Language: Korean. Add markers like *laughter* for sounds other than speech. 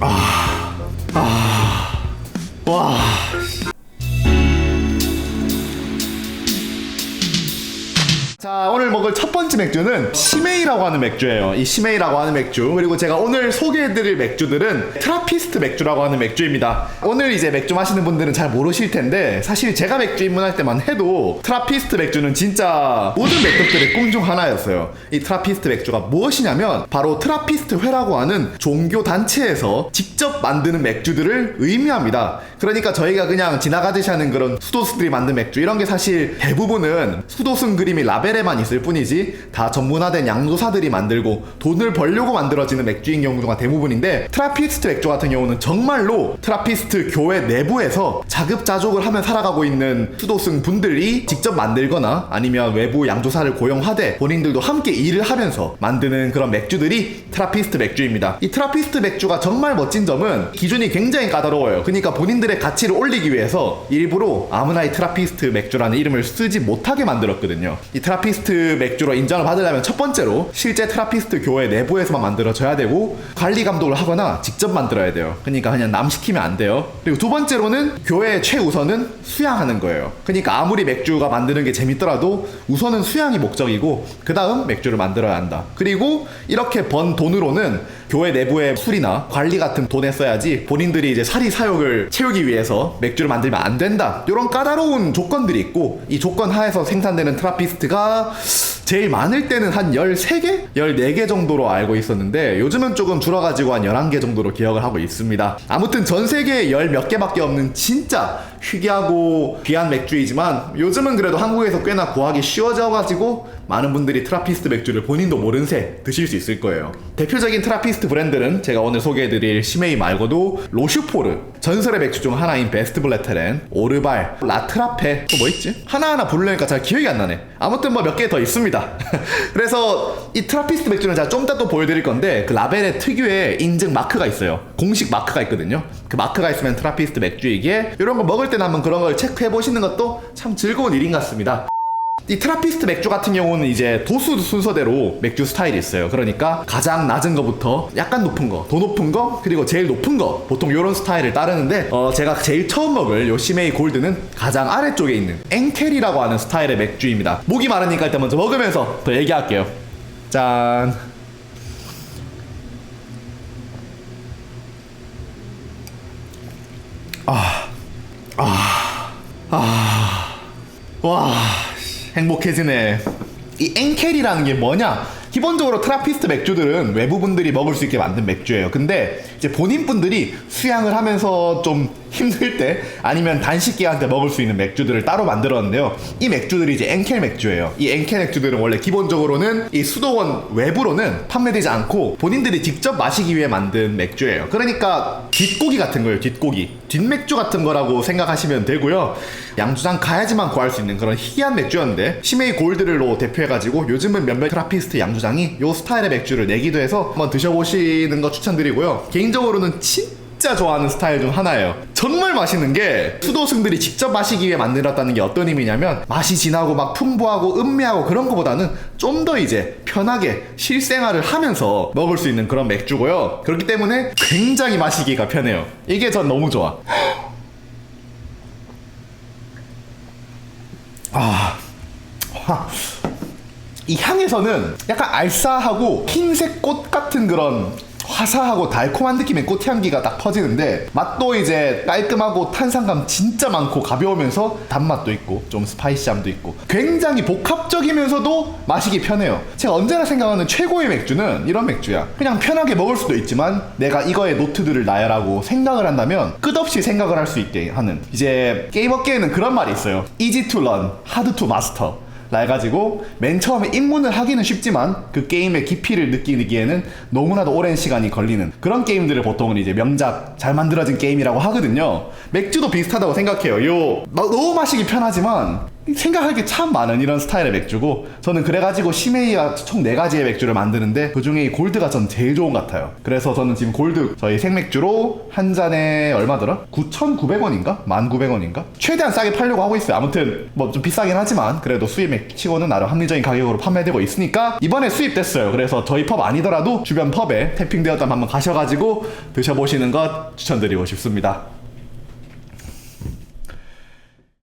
와. 자 먹을 첫 번째 맥주는 시메이라고 하는 맥주예요. 이 시메이라고 하는 맥주. 그리고 제가 오늘 소개해드릴 맥주들은 트라피스트 맥주라고 하는 맥주입니다. 오늘 이제 맥주 마시는 분들은 잘 모르실 텐데 사실 제가 맥주 입문할 때만 해도 트라피스트 맥주는 진짜 모든 맥주들의 꿈 중 하나였어요. 이 트라피스트 맥주가 무엇이냐면 바로 트라피스트 회라고 하는 종교 단체에서 직접 만드는 맥주들을 의미합니다. 그러니까 저희가 그냥 지나가듯이 하는 그런 수도승들이 만든 맥주 이런 게 사실 대부분은 수도승 그림이 라벨에만 있을 뿐이지 다 전문화된 양조사들이 만들고 돈을 벌려고 만들어지는 맥주인 경우가 대부분인데 트라피스트 맥주 같은 경우는 정말로 트라피스트 교회 내부에서 자급자족을 하며 살아가고 있는 수도승 분들이 직접 만들거나 아니면 외부 양조사를 고용하되 본인들도 함께 일을 하면서 만드는 그런 맥주들이 트라피스트 맥주입니다. 이 트라피스트 맥주가 정말 멋진 점은 기준이 굉장히 까다로워요. 그러니까 본인들의 가치를 올리기 위해서 일부러 아무나이 트라피스트 맥주라는 이름을 쓰지 못하게 만들었거든요. 이 트라피스트 맥주로 인정을 받으려면 첫 번째로 실제 트라피스트 교회 내부에서만 만들어져야 되고 관리 감독을 하거나 직접 만들어야 돼요. 그러니까 그냥 남 시키면 안 돼요. 그리고 두 번째로는 교회의 최우선은 수양하는 거예요. 그러니까 아무리 맥주가 만드는 게 재밌더라도 우선은 수양이 목적이고 그 다음 맥주를 만들어야 한다. 그리고 이렇게 번 돈으로는 교회 내부의 술이나 관리 같은 돈에 써야지 본인들이 이제 사리 사욕을 채우기 위해서 맥주를 만들면 안 된다. 이런 까다로운 조건들이 있고 이 조건 하에서 생산되는 트라피스트가 제일 많을 때는 한 13개? 14개 정도로 알고 있었는데 요즘은 조금 줄어가지고 한 11개 정도로 기억을 하고 있습니다. 아무튼 전 세계에 열 몇 개밖에 없는 진짜 희귀하고 귀한 맥주이지만 요즘은 그래도 한국에서 꽤나 구하기 쉬워져가지고 많은 분들이 트라피스트 맥주를 본인도 모른 새 드실 수 있을 거예요. 대표적인 트라피스트 브랜드는 제가 오늘 소개해드릴 시메이 말고도 로슈포르, 전설의 맥주 중 하나인 베스트 블레테렌, 오르발, 라트라페, 또 뭐 있지? 하나하나 부르려니까 잘 기억이 안 나네. 아무튼 뭐 몇 개 더 있습니다. *laughs* 그래서 이 트라피스트 맥주는 제가 좀 이따 또 보여드릴 건데 그 라벨에 특유의 인증 마크가 있어요. 공식 마크가 있거든요. 그 마크가 있으면 트라피스트 맥주이기에 이런 거 먹을 때는 한번 그런 걸 체크해 보시는 것도 참 즐거운 일인 것 같습니다. 이 트라피스트 맥주 같은 경우는 이제 도수 순서대로 맥주 스타일이 있어요. 그러니까 가장 낮은 거부터 약간 높은 거, 더 높은 거, 그리고 제일 높은 거 보통 이런 스타일을 따르는데 어, 제가 제일 처음 먹을 요 시메이 골드는 가장 아래쪽에 있는 앵켈이라고 하는 스타일의 맥주입니다. 목이 마르니까 일단 먼저 먹으면서 더 얘기할게요. 짠. 와 씨, 행복해지네. 이 앵켈이라는 게 뭐냐 기본적으로 트라피스트 맥주들은 외부분들이 먹을 수 있게 만든 맥주예요. 근데 이제 본인분들이 수양을 하면서 좀 힘들 때 아니면 단식 기간 때 먹을 수 있는 맥주들을 따로 만들었는데요. 이 맥주들이 이제 앵켈 맥주예요. 이 앵켈 맥주들은 원래 기본적으로는 이 수도원 외부로는 판매되지 않고 본인들이 직접 마시기 위해 만든 맥주예요. 그러니까 뒷고기 같은 거예요 뒷고기. 뒷맥주 같은 거라고 생각하시면 되고요. 양주장 가야지만 구할 수 있는 그런 희귀한 맥주였는데 시메이 골드를로 대표해가지고 요즘은 몇몇 트라피스트 양주장 이 요 스타일의 맥주를 내기도 해서 한번 드셔보시는 거 추천드리고요 개인적으로는 진짜 좋아하는 스타일 중 하나예요. 정말 맛있는 게 수도승들이 직접 마시기 위해 만들었다는 게 어떤 의미냐면 맛이 진하고 막 풍부하고 음미하고 그런 거보다는 좀 더 이제 편하게 실생활을 하면서 먹을 수 있는 그런 맥주고요. 그렇기 때문에 굉장히 마시기가 편해요. 이게 전 너무 좋아. *gasps* 아, 와. 이 향에서는 약간 알싸하고 흰색 꽃 같은 그런 화사하고 달콤한 느낌의 꽃향기가 딱 퍼지는데 맛도 이제 깔끔하고 탄산감 진짜 많고 가벼우면서 단맛도 있고 좀 스파이시함도 있고 굉장히 복합적이면서도 마시기 편해요. 제가 언제나 생각하는 최고의 맥주는 이런 맥주야. 그냥 편하게 먹을 수도 있지만 내가 이거의 노트들을 나열하고 생각을 한다면 끝없이 생각을 할 수 있게 하는. 이제 게임 업계에는 그런 말이 있어요. Easy to learn, hard to master 라 해가지고 맨 처음에 입문을 하기는 쉽지만 그 게임의 깊이를 느끼기에는 너무나도 오랜 시간이 걸리는 그런 게임들을 보통은 이제 명작 잘 만들어진 게임이라고 하거든요. 맥주도 비슷하다고 생각해요. 요 마- 너무 마시기 편하지만 생각할 게 참 많은 이런 스타일의 맥주고 저는 그래가지고 시메이와 총 4가지의 맥주를 만드는데 그중에 이 골드가 전 제일 좋은 것 같아요 그래서 저는 지금 골드 저희 생맥주로 한 잔에 얼마더라? 9,900원인가? 1,900원인가? 최대한 싸게 팔려고 하고 있어요 아무튼 뭐 좀 비싸긴 하지만 그래도 수입 치고는 나름 합리적인 가격으로 판매되고 있으니까 이번에 수입됐어요 그래서 저희 펍 아니더라도 주변 펍에 태핑되었다면 한번 가셔가지고 드셔보시는 것 추천드리고 싶습니다